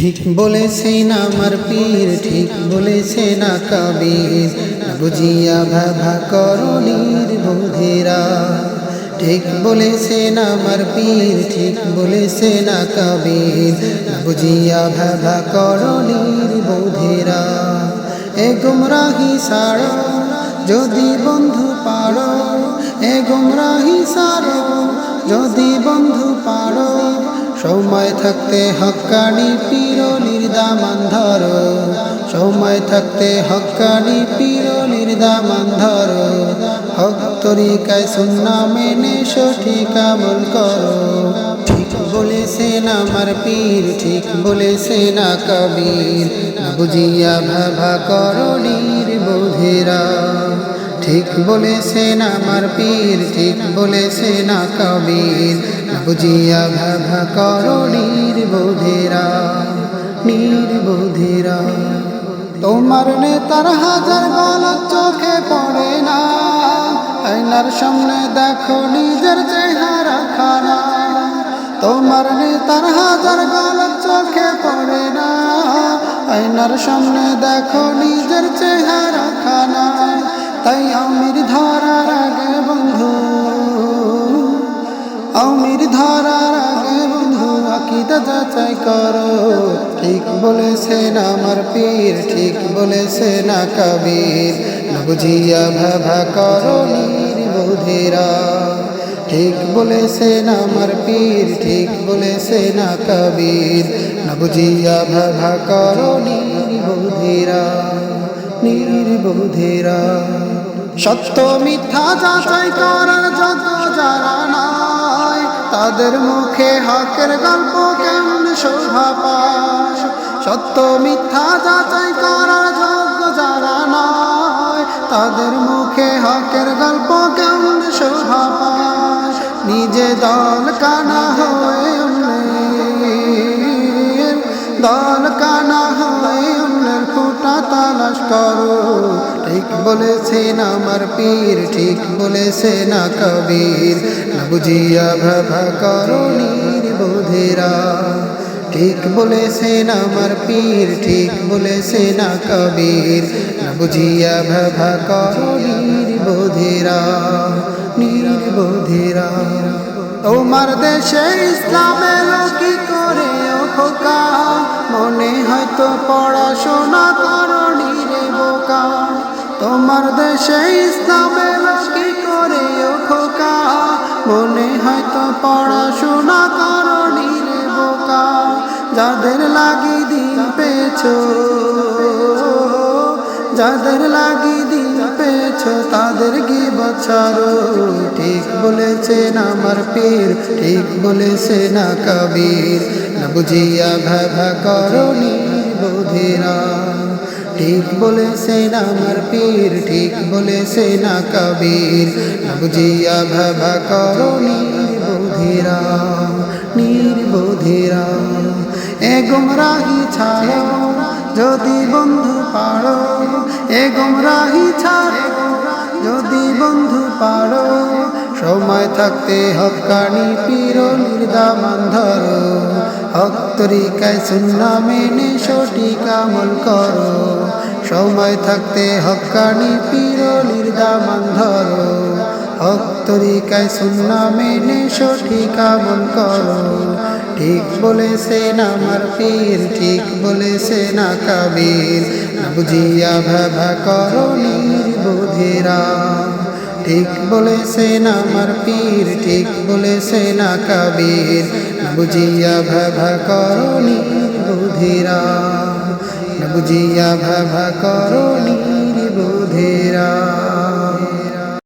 ঠিক বলেছেন আমার পীর, ঠিক বলেছেন কবির। বুঝিয়া ভাভা করণীর বুধিরা ঠিক বলেছেন আমার পীর, ঠিক বলেছেন কবির। বুঝিয়া ভাভা করণীর বুধিরা এ গুমরাহি সাড়ো যদি বন্ধু পারো, এ গুমরাহি সারো। থাকতে হক্কানি পিরলির দামান ধরো সময় থাকতে হক্কানি পিরলির দামান ধরো হক তরিকায় সুন্না মেনে সঠিক আমল করো। ঠিক বলেছেন আমার পীর, ঠিক বলেছেন কবির। বুঝিয়া ভাভা করণীর বোধেরা। ঠিক বলেছেন আমার পীর, ঠিক বলেছেন কবির। বুঝিয়া ভাভা করণীর বোধেরা নির্বোধেরা। তোমার নেতার হাজার গলত চোখে পড়ে না, আয়নার সামনে দেখো নিজের চেহারা খানা তোমার নেতার হাজার গলত চোখে পড়ে না, আয়নার সামনে দেখো নিজের চেহারা খানা তাই আমির ধরার ধরার আগে বন্ধু আকিদা যাচাই করো? ঠিক বলেছেন আমার পীর, ঠিক কবির। না বুঝিয়া ভাভা করো নির্বোধেরা। ঠিক বলেছেন আমার পীর, ঠিক বলেছেন কবির। না বুঝিয়া ভাভা করো নির্বোধেরা নির্বোধেরা। সত্য মিথ্যা যাচাই করার যত যারা তাদের মুখে হকের গল্প কেমন শোভা পায় সত্য মিথ্যা যাচাই করার যোগ্য যারা নয়, তাদের মুখে হকের গল্প কেমন শোভা পায় নিজে দল কানা হয়ে দল কানা হয়ে অন্যের খুঁটা তালাশ করো। বলেছেন আমার পীর, ঠিক বলেছেন কবির। না বুঝিয়া ভাভা করো নির্বোধেরা ঠিক বলেছেন আমার পীর, ঠিক বলেছেন কবির। না বুঝিয়া ভাভা করো নির্বোধেরা। নির্বোধেরা তোমার দেশে ইসলামের কি করে খোকা মনে হয়তো পড়াশোনা করণী তোমার দেশে ইসলামের কি করে খোকা? মনে হয়তো পড়াশোনা করণী রে বোকা। যাদের লাগি দিন পেছ যাদের লাগি দিন পেছ তাদের কি বছরো ঠিক বলেছেন আমার পীর, ঠিক বলেছে না কবির। না বুঝিয়া ভাভা করণী বোধেরা ঠিক বলেছেন আমার পীর, ঠিক বলেছে না কবির। বুঝিয়া ভাভা করণী বোধেরা নির্বোধেরা এ গুমরাহি ছাড়ো, যদি বন্ধু পারো, এ গুমরাহি ছাড়ো, যদি বন্ধু পাড়ো সময় থাকতে হকানি পিরলির দামান ধরো হক তরিকায় সুন্না মেনে সঠিক আমল করো। সময় থাকতে হকানি পিরলির দামান ধরো হক তরিকায় সুন্না মেনে সঠিক আমল করো। ঠিক বলেছেন আমার পীর, ঠিক বলেছেন কবির বুঝিয়া ভাভা করো নির্বোধেরা। ঠিক বলেছেন আমার পীর, ঠিক বলেছেন কবির। বুঝিয়া ভাভা করো বুধিরা বুঝিয়া ভাভা করো নির্বোধেরা